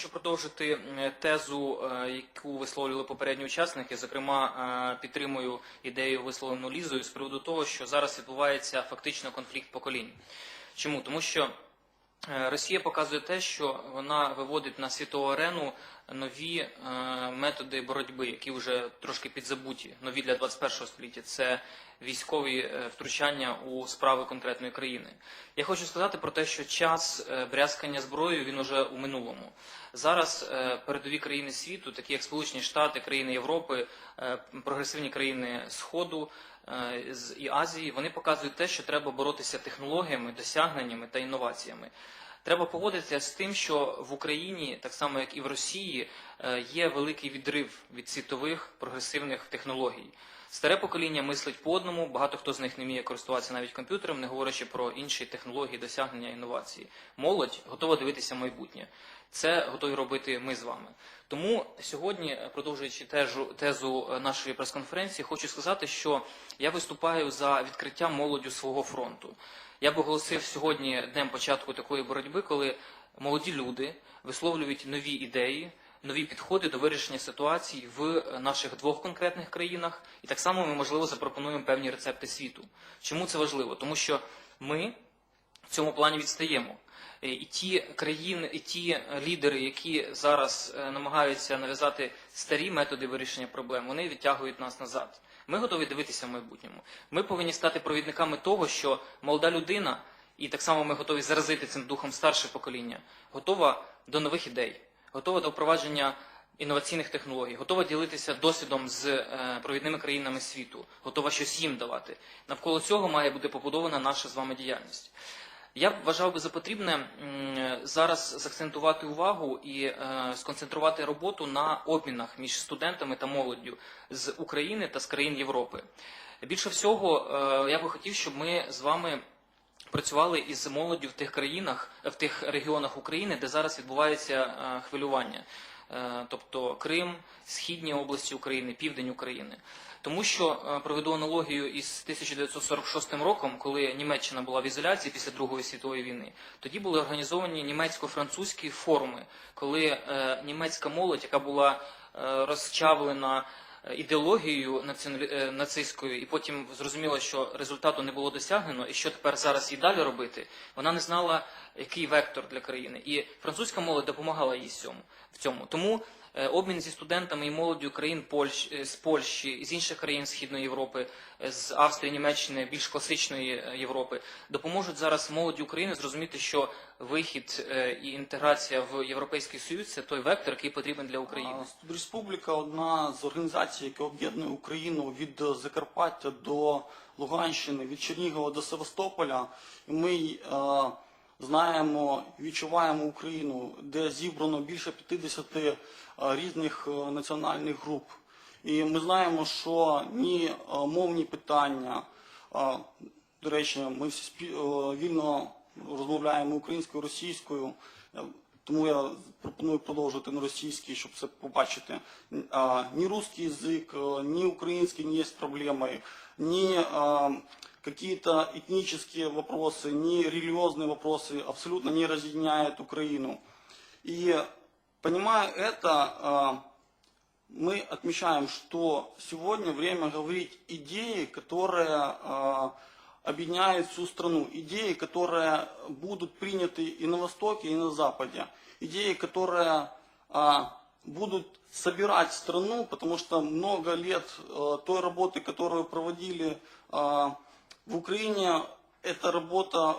хочу продовжити е, тезу, е, яку висловлювали попередні учасники. Зокрема, е, підтримую ідею висловлену Лізою з приводу того, що зараз відбувається фактично конфлікт поколінь. Чому? Тому що Росія показує те, що вона виводить на світову арену нові е, методи боротьби, які вже трошки підзабуті, нові для 21 століття. Це військові е, втручання у справи конкретної країни. Я хочу сказати про те, що час е, брязкання зброєю він уже у минулому. Зараз е, передові країни світу, такі як Сполучені Штати, країни Європи, е, прогресивні країни Сходу е, з- і Азії, вони показують те, що треба боротися технологіями, досягненнями та інноваціями. Треба погодитися з тим, що в Україні, так само як і в Росії, е, є великий відрив від світових прогресивних технологій. Старе покоління мислить по одному, багато хто з них не вміє користуватися навіть комп'ютером, не говорячи про інші технології, досягнення інновації. Молодь готова дивитися майбутнє. Це готові робити ми з вами. Тому сьогодні, е, продовжуючи тежу, тезу е, нашої прес-конференції, хочу сказати, що я виступаю за відкриття молоддю свого фронту. Я б оголосив сьогодні днем початку такої боротьби, коли молоді люди висловлюють нові ідеї, нові підходи до вирішення ситуацій в наших двох конкретних країнах, і так само ми, можливо, запропонуємо певні рецепти світу. Чому це важливо? Тому що ми цьому плані відстаємо. Е, І ті країни, і ті лідери, які зараз е, намагаються нав'язати старі методи вирішення проблем, вони відтягують нас назад. Ми готові дивитися в майбутньому. Ми повинні стати провідниками того, що молода людина, і так само ми готові заразити цим духом старше покоління, готова до нових ідей, готова до впровадження інноваційних технологій, готова ділитися досвідом з е, провідними країнами світу, готова щось їм давати. Навколо цього має бути побудована наша з вами діяльність. Я вважав би за потрібне зараз заакцентувати увагу і е, сконцентрувати роботу на обмінах між студентами та молоддю з України та з країн Європи. Більше всього, е, я би хотів, щоб ми з вами працювали із молоддю в тих країнах, в тих регіонах України, де зараз відбувається е, хвилювання. Е, Тобто Крим, східні області України, південь України. Тому що е, проведу аналогію із 1946 роком, коли Німеччина була в ізоляції після Другої світової війни. Тоді були організовані німецько-французькі форуми, коли е, німецька молодь, яка була розчавлена ідеологією націоналі... е, нацистською, і потім зрозуміла, що результату не було досягнено, і що тепер зараз і далі робити, вона не знала, який вектор для країни. І французька молодь допомагала їй в цьому. Тому е, обмін зі студентами і молоддю країн Польщ, е, з Польщі, з інших країн Східної Європи, е, з Австрії, Німеччини, більш класичної е, Європи, допоможуть зараз молоді України зрозуміти, що вихід е, і інтеграція в Європейський Союз це той вектор, який потрібен для України. А, Студреспубліка одна з організацій, яка об'єднує Україну від е, Закарпаття до Луганщини, від Чернігова до Севастополя. І ми е, знаємо, відчуваємо Україну, де зібрано більше 50 е, різних е, національних груп. І ми знаємо, що ні е, мовні питання, до речі, ми всі вільно розмовляємо українською, російською. Е, Тому я пропоную продовжити на російській, щоб це побачити. А, Ні русский язик, е, ні український не є проблемою, ні а, какие-то этнические вопросы, ни религиозные вопросы абсолютно не разъединяют Украину. И понимая это, а, мы отмечаем, что сегодня время говорить идеи, которые объединяют всю страну, идеи, которые будут приняты и на Востоке, и на Западе, идеи, которые а, будут собирать страну, потому что много лет а, той работы, которую проводили а, в Украине, эта работа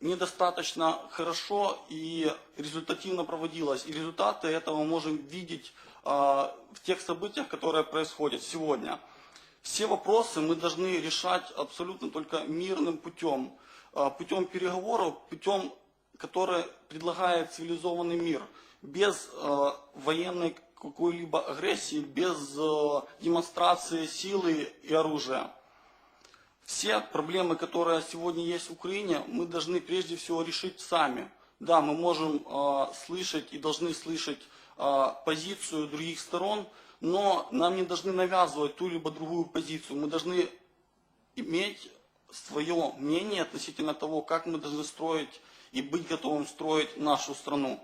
недостаточно хорошо и результативно проводилась. И результаты этого мы можем видеть а, в тех событиях, которые происходят сегодня. Все вопросы мы должны решать абсолютно только мирным путем, а, путем переговоров, путем, который предлагает цивилизованный мир, без а, военной какой-либо агрессии, без а, демонстрации силы и оружия. Все проблемы, которые сегодня есть в Украине, мы должны прежде всего решить сами. Да, мы можем слышать и должны слышать позицию других сторон, но нам не должны навязывать ту либо другую позицию. Мы должны иметь свое мнение относительно того, как мы должны строить и быть готовым строить нашу страну.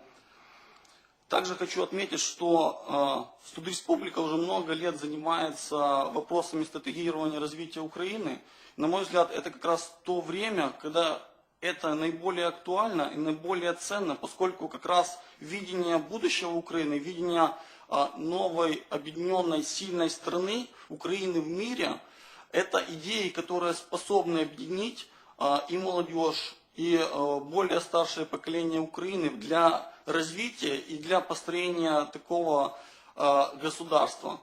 Также хочу отметить, что э, Студреспублика уже много лет занимается вопросами стратегирования развития Украины. На мой взгляд, это как раз то время, когда это наиболее актуально и наиболее ценно, поскольку как раз видение будущего Украины, видение э, новой объединенной сильной страны Украины в мире, это идеи, которые способны объединить э, и молодежь, и э, более старшее поколение Украины для развития и для построения такого государства.